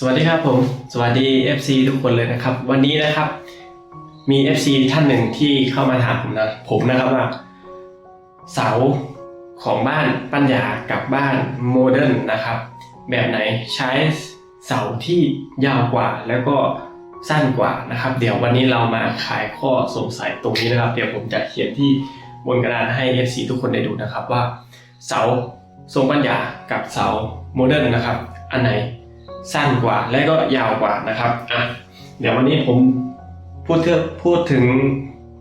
สวัสดีครับผม สวัสดี FC ทุกคนเลยนะครับ วันนี้นะครับมี FC ท่านหนึ่งที่เข้ามาถามผมนะผมนะครับว่า เสาของบ้านปัญญากับบ้านโมเดิร์นนะครับ แบบไหนใช้เสาที่ยาวกว่าแล้วก็สั้นกว่านะครับ เดี๋ยววันนี้เรามาขายข้อสงสัยตรงนี้นะครับ เดี๋ยวผมจะเขียนที่บนกระดานให้ FC ทุกคนได้ดูนะครับว่า เสาทรงปัญญากับเสาโมเดิร์นนะครับ อันไหน สั้นกว่าและก็ยาวกว่านะครับอะเดี๋ยววันนี้ผมพูดเถอพูดถึง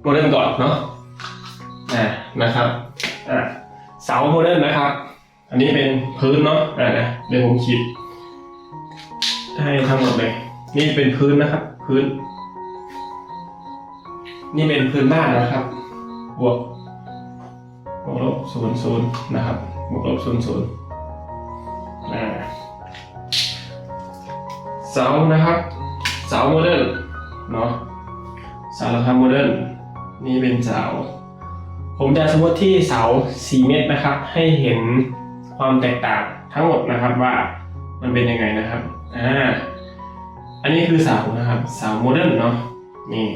โมเดิร์นก่อนเนาะอะนะครับอะเสาโมเดิร์นนะครับ อันนี้เป็นพื้นเนาะอะนะเดี๋ยวผมขีดให้ทั้งหมดเลย นี่เป็นพื้นนะครับ พื้น นี่เป็นพื้นบ้านนะครับ บวกบวกลบศูนย์ศูนย์นะครับบวกลบศูนย์ศูนย์ สานะครับเสาโมเดิร์นเนาะสาราคาโมเดิร์นนี่เป็นเสาผมจะสมมติที่เสา4เมตรนะครับ ให้เห็นความแตกต่างทั้งหมดนะครับว่ามันเป็นยังไงนะครับอ่าอันนี้คือเสานะครับเสาโมเดิร์นเนาะนี่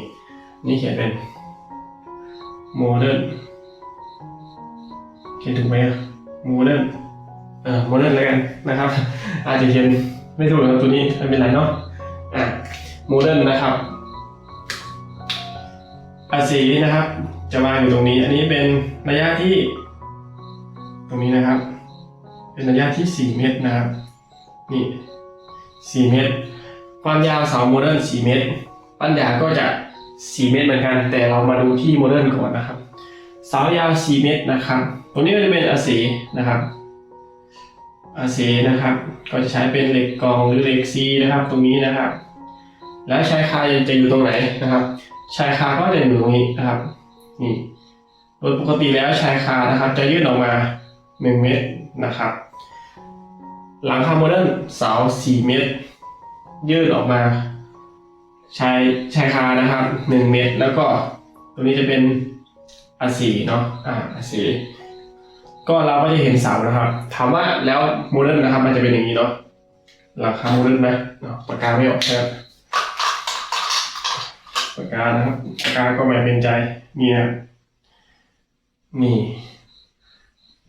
นี่เขียนเป็นโมเดิร์นเขียนถูกไหมโมเดิร์นเออโมเดิร์นแล้วกันนะครับ อาจจะเขียน ไม่ถูกนะครับตัวนี้ไม่เป็นไรเนาะอะโมเดิร์นนะครับอาสีนะครับ จะวางอยู่ตรงนี้ อันนี้เป็นระยะที่ ตรงนี้นะครับ เป็นระยะที่ 4 เมตรนะครับ นี่ 4 เมตร ความยาวเสาโมเดิร์น4เมตร ปัญญาก็จะ 4 เมตรเหมือนกัน แต่เรามาดูที่โมเดิร์นก่อนนะครับ เสายาว 4 เมตรนะครับ ตรงนี้ก็จะเป็นอาเสนะครับ เสนะครับ ก็จะใช้เป็นเหล็กกรองหรือเหล็กซีนะครับ ตรงนี้นะครับ แล้วชายคาจะอยู่ตรงไหนนะครับ ชายคาก็จะอยู่ตรงนี้นะครับ นี่ โดยปกติแล้วชายคานะครับ จะยื่นออกมา1เมตรนะครับ หลังคาโมเดิร์นเสา4เมตร ยื่นออกมาชายชายคานะครับ 1 เมตร แล้วก็ตรงนี้จะเป็นอาสีเนาะอ่าอาสี ก็เราก็จะเห็นเสานะครับ ถามว่าแล้วโมเดิร์นนะครับมันจะเป็นอย่างนี้เนาะราคาโมเดิร์นไหมเนาะปากกาไม่ออกครับปากกานะครับปากกาก็ไม่เป็นใจนี่นี่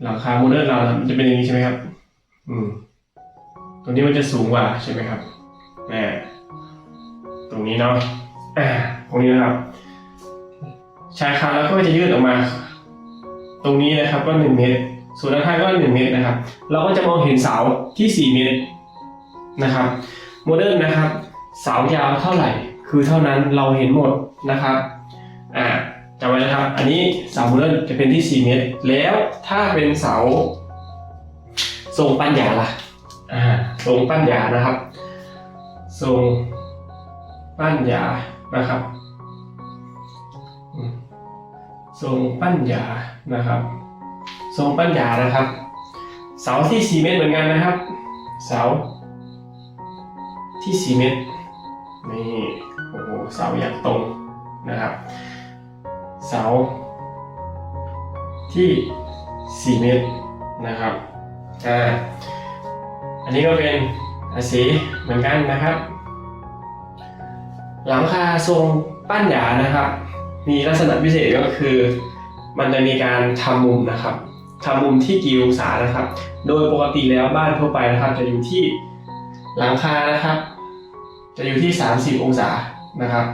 ราคาโมเดิร์นเรานะมันจะเป็นอย่างนี้ใช่ไหมครับ อืมตัวนี้มันจะสูงกว่าใช่ไหมครับแหมตรงนี้เนาะอ่าตรงนี้นะครับ ชายคาแล้วก็จะยืดออกมา ตรงนี้นะครับก็ 1 เมตร ส่วนด้านข้างก็ 1 เมตรนะครับ เราก็จะมองเห็นเสาที่ 4 เมตรนะครับ โมเดิร์นนะครับ เสายาวเท่าไหร่ คือเท่านั้นเราเห็นหมดนะครับ อ่าจำไว้นะครับ อันนี้เสาโมเดิร์นจะเป็นที่ 4 เมตร แล้วถ้าเป็นเสาทรงปัญญาล่ะ อ่า ทรงปัญญานะครับ ทรงปัญญานะครับ ทรงปัญญานะครับ ทรงปัญญานะครับ เสาที่ 4 เมตรเหมือนกันนะครับ เสาที่ 4 เมตรนี่โอ้โหเสาอย่างตรงนะครับ เสาที่ 4 เมตรนะครับอ่าอันนี้ก็เป็นอสีเหมือนกันนะครับ หลังคาทรงปั้นหยานะครับ มีลักษณะพิเศษก็คือ มันจะมีการทำมุมนะครับทำมุมที่กี่องศานะครับ โดยปกติแล้วบ้านทั่วไปนะครับ จะอยู่ที่หลังคานะครับ จะอยู่ที่ 30 องศานะครับ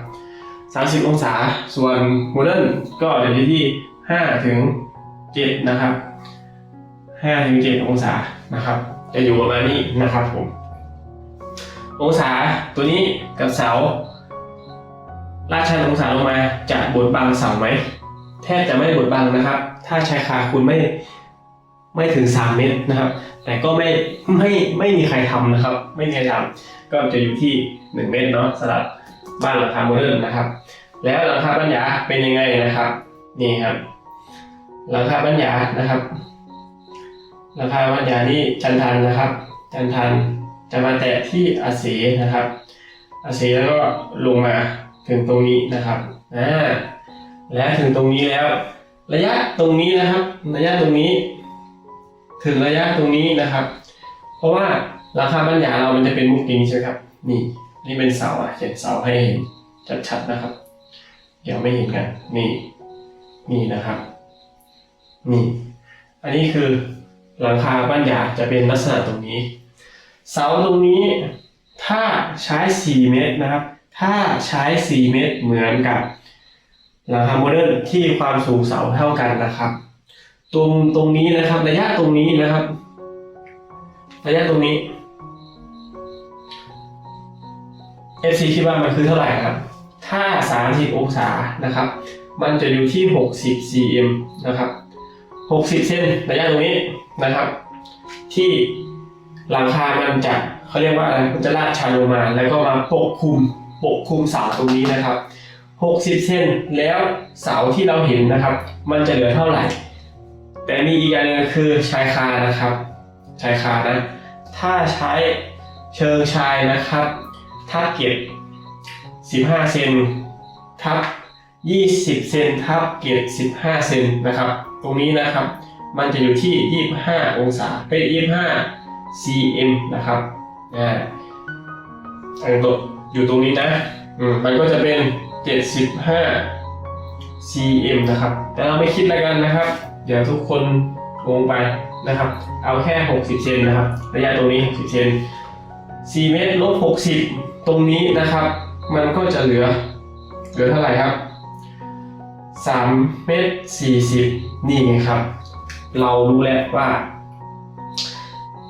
30 องศา ส่วนโมเดิร์นก็จะอยู่ที่5ถึง7นะครับ5ถึง7องศานะครับ จะอยู่ประมาณนี้นะครับผมองศาตัวนี้กับเสา ลาชันองศาลงมาจะบดบังเสาไหมแทบจะไม่บดบังนะครับ ถ้าชายคาคุณไม่ไม่ถึง 3 เมตรนะครับ แต่ก็ไม่ไม่ไม่มีใครทำนะครับ ไม่มีใครทำก็จะอยู่ที่ 1 เมตรเนาะสำหรับบ้านหลังคาโมเดิร์นนะครับ แล้วหลังคาปัญญาเป็นยังไงนะครับนี่ครับหลังคาปัญญานะครับหลังคาปัญญานี่จันทันนะครับ จันทันจะมาแตะที่อาเสนะครับอาเสแล้วก็ลงมา ถึงตรงนี้นะครับอ่าและถึงตรงนี้แล้ว ระยะตรงนี้นะครับ ระยะตรงนี้ ถึงระยะตรงนี้นะครับ เพราะว่าหลังคาบ้านหยาเรามันจะเป็นมุกอย่างนี้ใช่ไหมครับ นี่นี่เป็นเสาอะเขียนเสาให้เห็นชัดๆนะครับ เดี๋ยวไม่เห็นกัน นี่นี่นะครับ นี่ อันนี้คือหลังคาบ้านหยาจะเป็นลักษณะตรงนี้ เสาตรงนี้ถ้าใช้ 4 เมตรนะครับ ถ้าใช้4เมตรเหมือนกับหลังคาโมเดิร์นที่ความสูงเสาเท่ากันนะครับ ตรงตรงนี้นะครับระยะตรงนี้นะครับ ระยะตรงนี้ FC คิดว่ามันคือเท่าไหร่ครับ ถ้า 30 องศานะครับ มันจะอยู่ที่ 60 cm นะครับ 60เซนระยะตรงนี้นะครับ ที่หลังคามันจะเขาเรียกว่าอะไร มันจะลาดชันลงมา แล้วก็มาปกคลุม ปกคลุมเสาตรงนี้นะครับ 60 เซนแล้วเสาที่เราเห็นนะครับ มันจะเหลือเท่าไหร่ แต่มีอีกอย่างหนึงคือชายคานะครับ ชายคานะ ถ้าใช้เชิงชายนะครับ ถ้าเก็บ 15 เซนทับ 20 เซนทับเกต15 เซนนะครับ ตรงนี้นะครับ มันจะอยู่ที่ 25 องศา เป็น 25 cm นะครับ อ่าอันตัว อยู่ตรงนี้นะอืมมันก็จะเป็น 75 cm นะครับ แต่เราไม่คิดอะไรกันนะครับ เดี๋ยวทุกคนงงไปนะครับ เอาแค่ 60 เซนนะครับ ระยะตรงนี้ 60 เซน4เมตรลบ60 ตรงนี้นะครับ มันก็จะเหลือ เหลือเท่าไหร่ครับ3เมตร40 นี่ไงครับ เรารู้แล้วว่า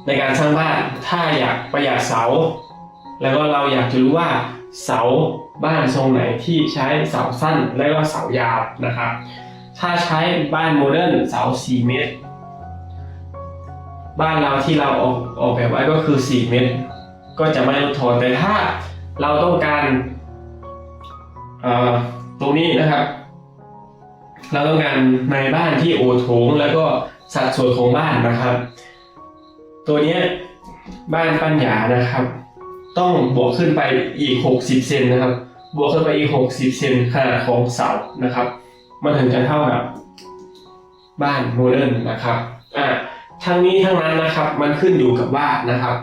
ในการสร้างบ้านถ้าอยากประหยัดเสา แล้วก็เราอยากจะรู้ว่าเสาบ้านทรงไหนที่ใช้เสาสั้นและก็เสายาวนะครับ ถ้าใช้บ้านโมเดิร์นเสา 4 เมตร บ้านเราที่เราออกออกแบบไว้ก็คือ 4 เมตร ก็จะไม่ลดทอนแต่ถ้าเราต้องการตรงนี้นะครับ เราต้องการในบ้านที่โอโถงแล้วก็สัดส่วนของบ้านนะครับ ตัวนี้บ้านปัญญานะครับ ต้องบวกขึ้นไปอีก 60 เซนนะครับ บวกขึ้นไปอีก 60 เซนขนาดของเสานะครับ มันถึงจะเท่ากับบ้านโมเดิร์นนะครับอ่าทั้งนี้ทั้งนั้นนะครับมันขึ้นอยู่กับว่านะครับ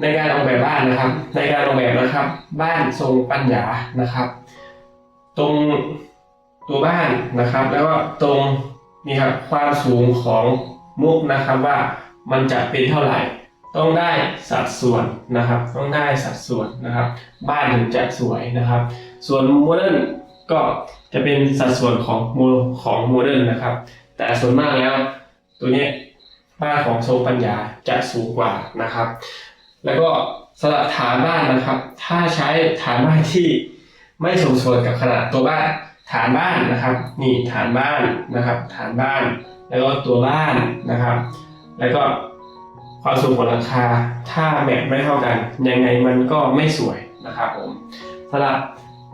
ในการออกแบบบ้านนะครับ ในการออกแบบนะครับ บ้านทรงปัญญานะครับ ตรงตัวบ้านนะครับ แล้วก็ตรงนี่ครับความสูงของมุกนะครับว่ามันจะเป็นเท่าไหร่ ต้องได้สัดส่วนนะครับ ต้องได้สัดส่วนนะครับ บ้านถึงจะสวยนะครับ ส่วนโมเดิร์นก็จะเป็นสัดส่วนของโมของโมเดิร์นนะครับ แต่ส่วนมากแล้วตัวเนี้ยบ้านของทรงปัญญาจะสูงกว่านะครับ แล้วก็สำหรับฐานบ้านนะครับ ถ้าใช้ฐานบ้านที่ไม่สมส่วนกับขนาดตัวบ้านฐานบ้านนะครับ นี่ฐานบ้านนะครับ ฐานบ้าน แล้วก็ตัวบ้านนะครับ แล้วก็ ความสูงของหลังคา ถ้าแมทไม่เท่ากัน ยังไงมันก็ไม่สวยนะครับผมสำหรับ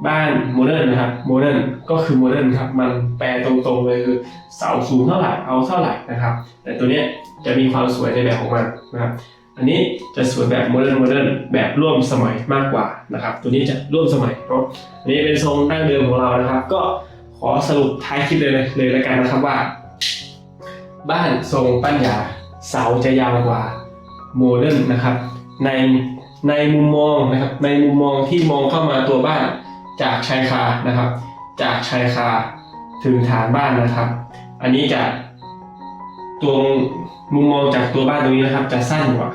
บ้านโมเดิร์นนะครับโมเดิร์นก็คือโมเดิร์นครับมันแปลตรงๆเลยคือเสาสูงเท่าไหร่เอาเท่าไหร่นะครับ แต่ตัวเนี้ยจะมีความสวยในแบบของมันนะครับอันนี้จะสวยแบบโมเดิร์นโมเดิร์นแบบร่วมสมัยมากกว่านะครับ ตัวนี้จะร่วมสมัยเนาะอันนี้เป็นทรงดั้งเดิมของเรานะครับ ก็ขอสรุปท้ายคลิปเลยเลยแล้วกันนะครับว่า บ้านทรงปัญญาเสาจะยาวกว่า โมเดิร์นนะครับในในมุมมองนะครับในมุมมองที่มองเข้ามาตัวบ้านจากชายคานะครับ จากชายคาถึงฐานบ้านนะครับ อันนี้จะตัวมุมมองจากตัวบ้านตรงนี้นะครับ จะสั้นกว่า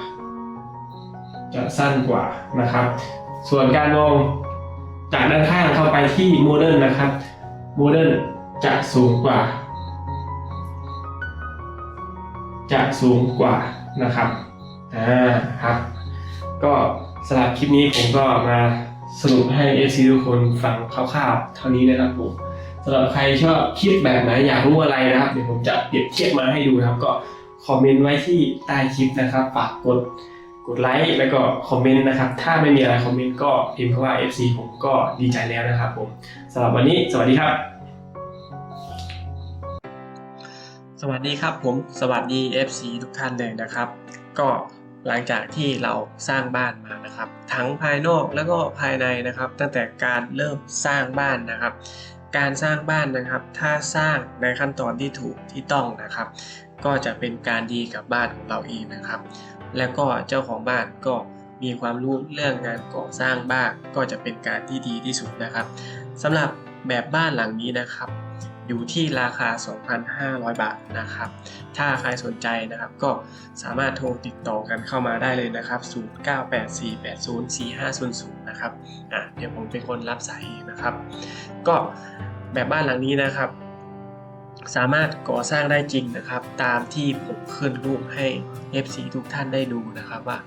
จะสั้นกว่านะครับ ส่วนการมองจากด้านข้างเข้าไปที่โมเดิร์นนะครับโมเดิร์นจะสูงกว่า จะสูงกว่านะครับ อ่าครับ ก็สำหรับคลิปนี้ผมก็มาสรุปให้ FC ทุกคนฟังคร่าวๆเท่านี้นะครับผมสำหรับใครชอบคลิปแบบไหนอยากรู้อะไรนะครับ เดี๋ยวผมจะเปรียบเทียบมาให้ดูนะครับ ก็คอมเมนต์ไว้ที่ใต้คลิปนะครับฝากกดกดไลค์แล้วก็คอมเมนต์นะครับ ถ้าไม่มีอะไรคอมเมนต์ก็พิมพ์คำว่า FC ผมก็ดีใจแล้วนะครับผมสำหรับวันนี้สวัสดีครับ สวัสดีครับผมสวัสดี FC ทุกท่านเลยนะครับ ก็ หลังจากที่เราสร้างบ้านมานะครับ ทั้งภายนอกแล้วก็ภายในนะครับ ตั้งแต่การเริ่มสร้างบ้านนะครับ การสร้างบ้านนะครับ ถ้าสร้างในขั้นตอนที่ถูกที่ต้องนะครับ ก็จะเป็นการดีกับบ้านของเราเองนะครับ แล้วก็เจ้าของบ้านก็มีความรู้เรื่องงานก่อสร้างบ้างก็จะเป็นการที่ดีที่สุดนะครับสำหรับแบบบ้านหลังนี้นะครับ อยู่ที่ราคา 2,500 บาทนะครับ ถ้าใครสนใจนะครับก็สามารถโทรติดต่อกันเข้ามาได้เลยนะครับ 0984804500 นะครับ อะเดี๋ยวผมเป็นคนรับสายเองนะครับ ก็แบบบ้านหลังนี้นะครับ สามารถก่อสร้างได้จริงนะครับ ตามที่ผมขึ้นรูปให้ FC ทุกท่านได้ดูนะครับว่า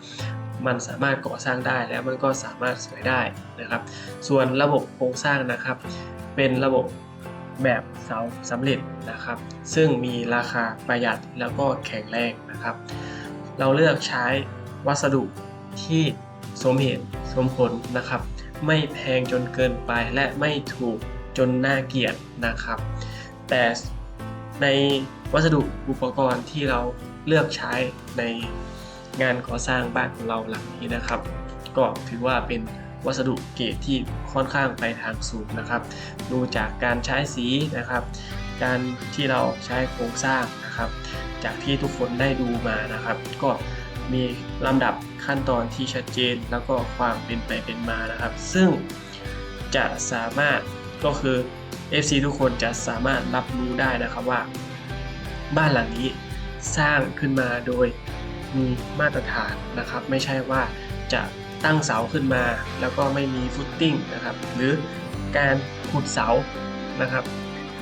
มันสามารถก่อสร้างได้แล้วมันก็สามารถสวยได้นะครับ ส่วนระบบโครงสร้างนะครับ เป็นระบบ แบบเสาสำเร็จนะครับ ซึ่งมีราคาประหยัดแล้วก็แข็งแรงนะครับ เราเลือกใช้วัสดุที่สมเหตุสมผลนะครับ ไม่แพงจนเกินไปและไม่ถูกจนน่าเกลียดนะครับ แต่ในวัสดุอุปกรณ์ที่เราเลือกใช้ในงานก่อสร้างบ้านของเราหลังนี้นะครับ ก็ถือว่าเป็นวัสดุเกรดที่ ค่อนข้างไปทางสูงนะครับ ดูจากการใช้สีนะครับ การที่เราใช้โครงสร้างนะครับ จากที่ทุกคนได้ดูมานะครับ ก็มีลำดับขั้นตอนที่ชัดเจนแล้วก็ความเป็นไปเป็นมานะครับ ซึ่งจะสามารถก็คือ FC ทุกคนจะสามารถรับรู้ได้นะครับว่า บ้านหลังนี้สร้างขึ้นมาโดยมีมาตรฐานนะครับ ไม่ใช่ว่าจะ ตั้งเสาขึ้นมา แล้วก็ไม่มีฟุตติ้งนะครับ หรือการขุดเสานะครับ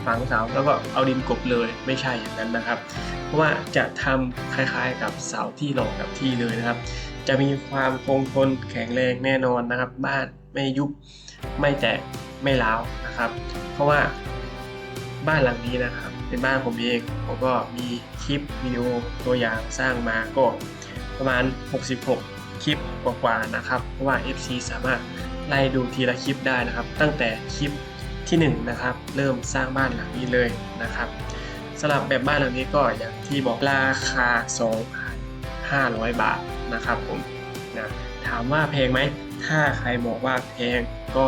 ฝังเสาแล้วก็เอาดินกบเลยไม่ใช่อย่างนั้นนะครับ เพราะว่าจะทำคล้ายๆกับเสาที่รองกับที่เลยนะครับ จะมีความคงทนแข็งแรงแน่นอนนะครับ บ้านไม่ยุบไม่แตกไม่ร้าวนะครับ เพราะว่าบ้านหลังนี้นะครับ เป็นบ้านผมเองผมก็มีคลิปวิดีโอตัวอย่างสร้างมาก็ประมาณ 66 คลิปกว่าๆนะครับ เพราะว่า FC สามารถไล่ดูทีละคลิปได้นะครับ ตั้งแต่คลิปที่1นะครับ เริ่มสร้างบ้านหลังนี้เลยนะครับสำหรับแบบบ้านหลังนี้ก็อย่างที่บอกราคา 2,500 บาทนะครับผมนะถามว่าแพงไหม ถ้าใครบอกว่าแพงก็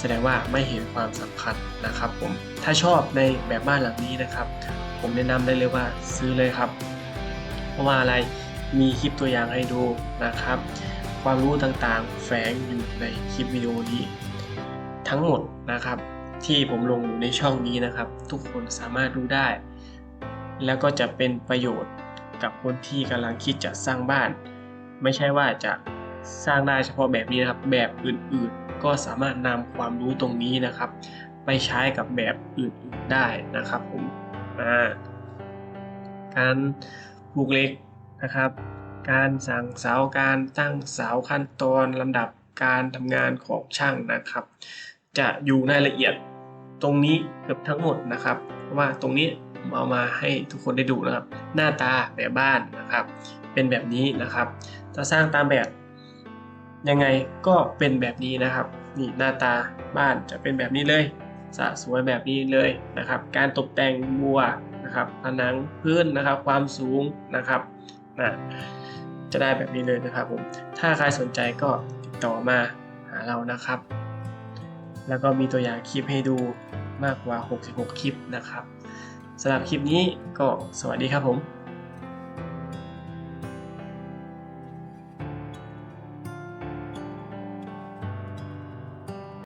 แสดงว่าไม่เห็นความสำคัญนะครับผม ถ้าชอบในแบบบ้านหลังนี้นะครับ ผมแนะนำได้เลยว่าซื้อเลยครับ เพราะว่าอะไร มีคลิปตัวอย่างให้ดูนะครับ ความรู้ต่างๆ แฝงอยู่ในคลิปวิดีโอนี้ ทั้งหมดนะครับที่ผมลงอยู่ในช่องนี้นะครับ ทุกคนสามารถดูได้ แล้วก็จะเป็นประโยชน์กับคนที่กำลังคิดจะสร้างบ้าน ไม่ใช่ว่าจะสร้างได้เฉพาะแบบนี้นะครับ แบบอื่นๆ ก็สามารถนำความรู้ตรงนี้นะครับ ไปใช้กับแบบอื่นๆได้นะครับผมการปลูกเล็ก นะครับ การสั่งเสาการตั้งเสาขั้นตอนลำดับการทำงานของช่างนะครับ จะอยู่ในละเอียดตรงนี้เกือบทั้งหมดนะครับ เพราะว่าตรงนี้เอามาให้ทุกคนได้ดูนะครับ หน้าตาแบบบ้านนะครับ เป็นแบบนี้นะครับ ถ้าสร้างตามแบบยังไงก็เป็นแบบนี้นะครับนี่หน้าตาบ้านจะเป็นแบบนี้เลยสะสวยแบบนี้เลยนะครับ การตกแต่งบัวนะครับผนังพื้นนะครับ ความสูงนะครับ นะจะได้แบบนี้เลยนะครับผม ถ้าใครสนใจก็ติดต่อมาหาเรานะครับ แล้วก็มีตัวอย่างคลิปให้ดูมากกว่า 66 คลิปนะครับสำหรับคลิปนี้ก็สวัสดีครับผม